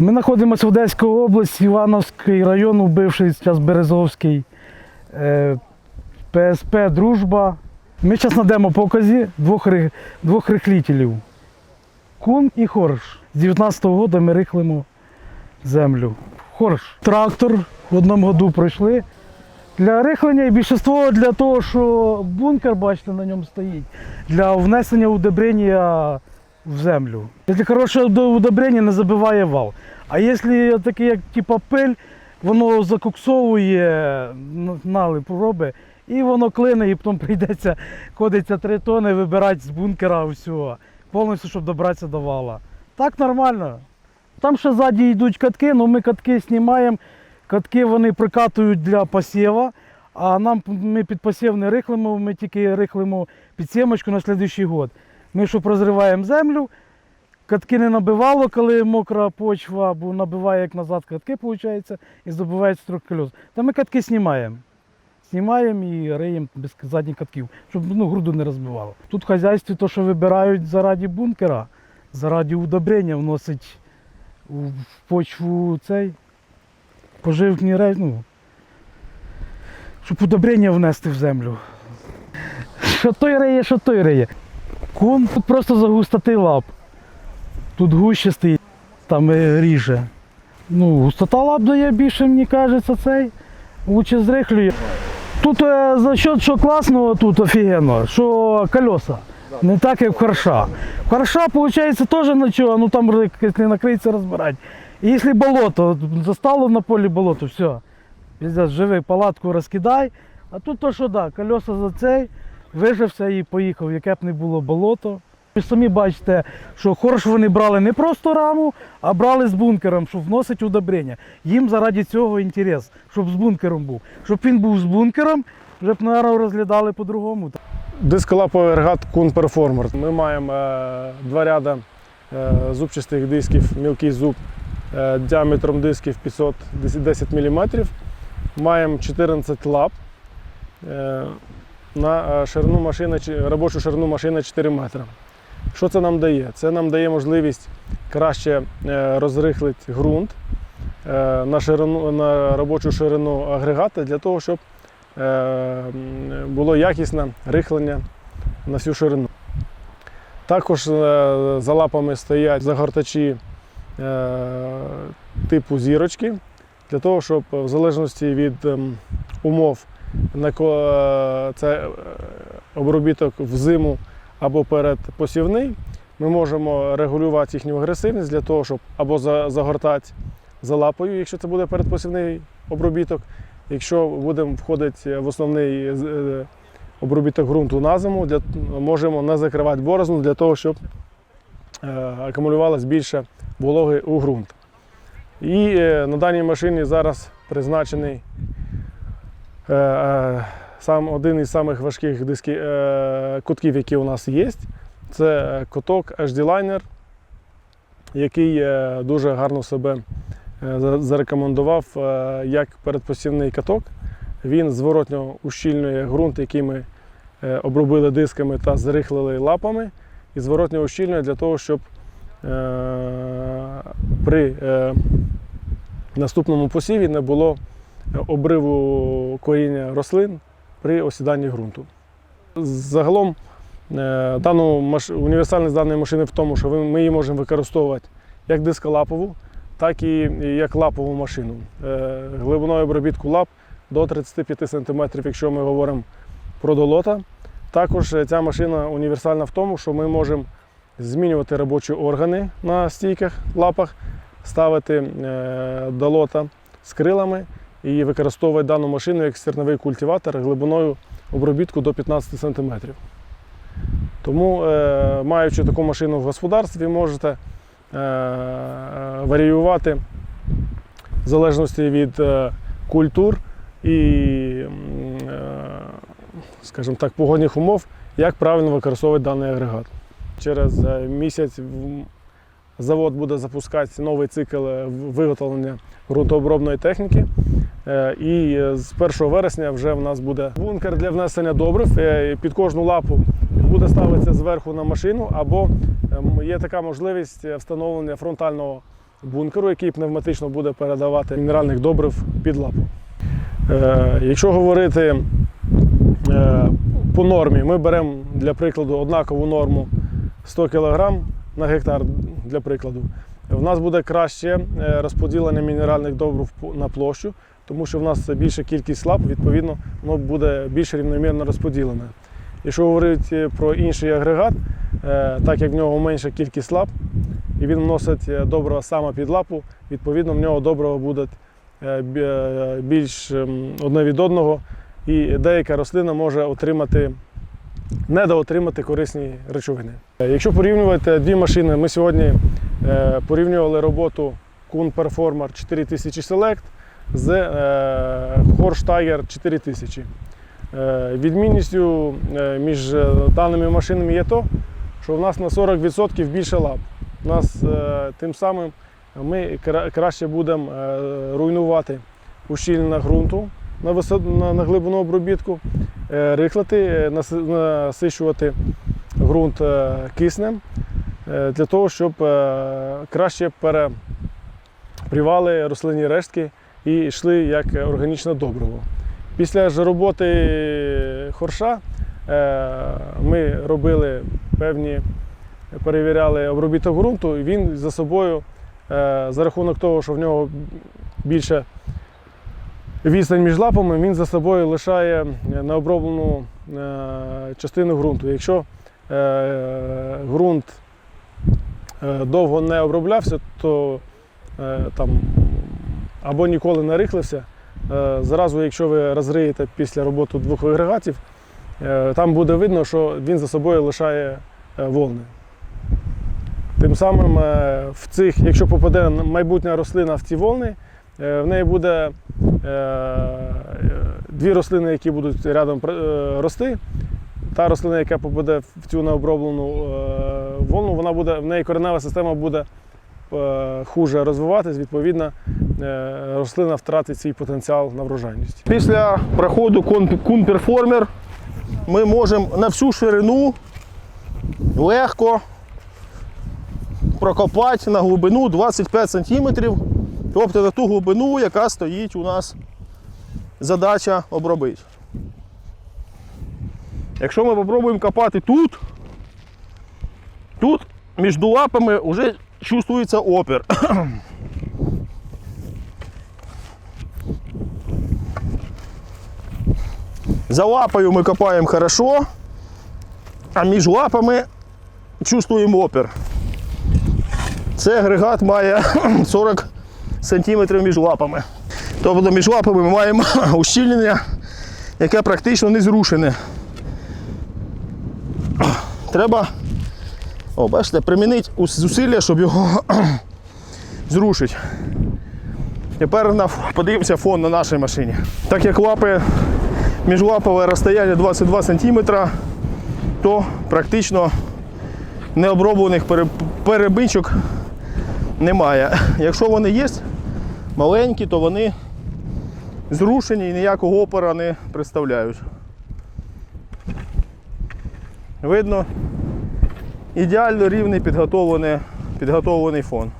Ми знаходимося в Одеській області, Івановський район, бивший зараз Березовський, е, ПСП Дружба. Ми зараз на демопоказі двох, двох рихлітелів. Кун і Хорш. З 19-го року ми рихлимо землю. Хорш. Трактор в одному году пройшли. Для рихлення і більшість для того, що бункер, бачите, на ньому стоїть, для внесення удобрення в землю. Якщо хороше удобрення, не забиває вал. А якщо таке, як типа пиль, воно закуксовує, н- налип робить, і воно клине, і потім прийдеться ходиться три тони, вибирати з бункера всього, повністю, щоб добратися до вала. Так нормально. Там ще ззаді йдуть катки, але ми катки знімаємо. Катки вони прикатують для посіва, а нам ми під посів не рихлимо, ми тільки рихлимо під сімочку на наступний год. Ми щоб розриваємо землю, катки не набивало, коли мокра почва, бо набиває як назад катки, виходить, і здобувається строк кольос. Та ми катки знімаємо. Знімаємо і риємо без задніх катків, щоб ну, груду не розбивало. Тут в хазяйстві то, що вибирають заради бункера, заради удобрення вносить в почву цей поживні речі, ну, щоб удобрення внести в землю. Що той риє, що той риє. Кун тут просто за густоти лап. Тут гуще стоїть, там ріже. Ну, густота лап дає більше, мені кажеться, цей. Лучше зрихлює. Тут е, за счет, що класного тут офігенно, що колеса. Не так, як в харша. Харша, виходить, теж нічого, ну там якщо накриється розбирати. І якщо болото, застало на полі болото, все. Піздець, живи, палатку розкидай. А тут то, що да, колеса за цей, вижився і поїхав, яке б не було болото. Ви самі бачите, що хорш вони брали не просто раму, а брали з бункером, щоб вносити удобрення. Їм заради цього інтерес, щоб з бункером був. Щоб він був з бункером, вже б, мабуть, розглядали по-другому. Дисколаповий ергат Kun Performer. Ми маємо е, два ряда е, зубчастих дисків, мілкий зуб е, діаметром дисків 510 мм. Маємо 14 лап. На е, ширину машини, робочу ширину машини 4 метри. Що це нам дає? Це нам дає можливість краще е, розрихлити ґрунт е, на, ширину, на робочу ширину агрегата для того, щоб було якісне рихлення на всю ширину. Також за лапами стоять загортачі типу зірочки, для того, щоб в залежності від ем, умов, це е, обробіток взиму або перед посівний, ми можемо регулювати їхню агресивність для того, щоб або загортати за лапою, якщо це буде передпосівний обробіток, Якщо будемо входити в основний е, обробіток ґрунту на зиму, для, можемо не закривати борозну для того, щоб е, акумулювалось більше вологи у ґрунт. І е, на даній машині зараз призначений е, е, сам один із самих важких диски, е, кутків, які у нас є. Це куток HD Liner, який е, дуже гарно себе е, зарекомендував е, як передпосівний каток. Він зворотньо ущільнює ґрунт, який ми е, обробили дисками та зарихлили лапами, і зворотньо ущільнює для того, щоб е, при е, наступному посіві не було обриву коріння рослин при осіданні ґрунту. Загалом е, дану універсальність даної машини в тому, що ми її можемо використовувати як дисколапову, так і як лапову машину. Е, Глибиною обробітку лап до 35 см, якщо ми говоримо про долота. Також е, ця машина універсальна в тому, що ми можемо змінювати робочі органи на стійках, лапах, ставити долота з крилами і використовувати дану машину як стерновий культиватор глибиною обробітку до 15 см. Тому, е, маючи таку машину в господарстві, можете е, варіювати в залежності від е, культур і, скажімо так, погодних умов, як правильно використовувати даний агрегат. Через місяць завод буде запускати новий цикл виготовлення ґрунтообробної техніки. Е, І е, з 1 вересня вже в нас буде бункер для внесення добрив. Е, Під кожну лапу буде ставитися зверху на машину, або ем, є така можливість встановлення фронтального бункеру, який пневматично буде передавати мінеральних добрив під лапу. Якщо говорити по нормі, ми беремо для прикладу однакову норму 100 кг на гектар, для прикладу. В нас буде краще розподілення мінеральних добрив на площу, тому що в нас більша кількість лап, відповідно, воно буде більш рівномірно розподілене. Якщо говорити про інший агрегат, е, так як в нього менша кількість лап, і він вносить е, добрива саме під лапу, відповідно, в нього добрива буде е, бі- е, більш ем, одне від одного, і деяка рослина може отримати, недоотримати корисні речовини. Е, Якщо порівнювати дві машини, ми сьогодні е, порівнювали роботу Kuhn Performer 4000 Select з е, Horsch 4000. Е, Відмінністю е, між е, даними машинами є то, що в нас на 40% більше лап. У нас е, тим самим ми краще будемо е, руйнувати ущільнення ґрунту на, на, глибину обробітку, е, рихлити, е, наси- ґрунт е, киснем е, для того, щоб е, краще перепрівали рослинні рештки і йшли як органічне добриво. Після ж роботи хорша е, ми робили певні, перевіряли обробіток ґрунту, і він за собою, е, за рахунок того, що в нього більше відстань між лапами, він за собою лишає необроблену е, частину ґрунту. Якщо ґрунт довго не оброблявся, то там або ніколи не рихлився. Е, Зразу, якщо ви розриєте після роботи двох агрегатів, е, там буде видно, що він за собою лишає е, волни. Тим самим, в цих, якщо попаде майбутня рослина в ці волни, в неї буде дві рослини, які будуть рядом рости. Та рослина, яка попаде в цю необроблену волну, вона буде, в неї коренева система буде хуже розвиватись, відповідно, е, рослина втратить свій потенціал на врожайність. Після проходу Кун Перформер ми можемо на всю ширину легко прокопати на глибину 25 см, тобто на ту глибину, яка стоїть у нас задача обробити. Якщо ми спробуємо копати тут, тут між лапами вже чувствується опір. За лапою ми копаємо хорошо, а між лапами чувствуємо опір. Цей агрегат має 40 см між лапами. Тобто між лапами ми маємо ущільнення, яке практично не зрушене. Треба, о, бачите, примінити зусилля, щоб його зрушити. Тепер подивимося фон на нашій машині. Так як лапи міжлапове розстояння 22 см, то практично необроблених пере- перебинчок немає. Якщо вони є маленькі, то вони зрушені і ніякого опора не представляють. Видно ідеально рівний підготовлений, підготовлений фон.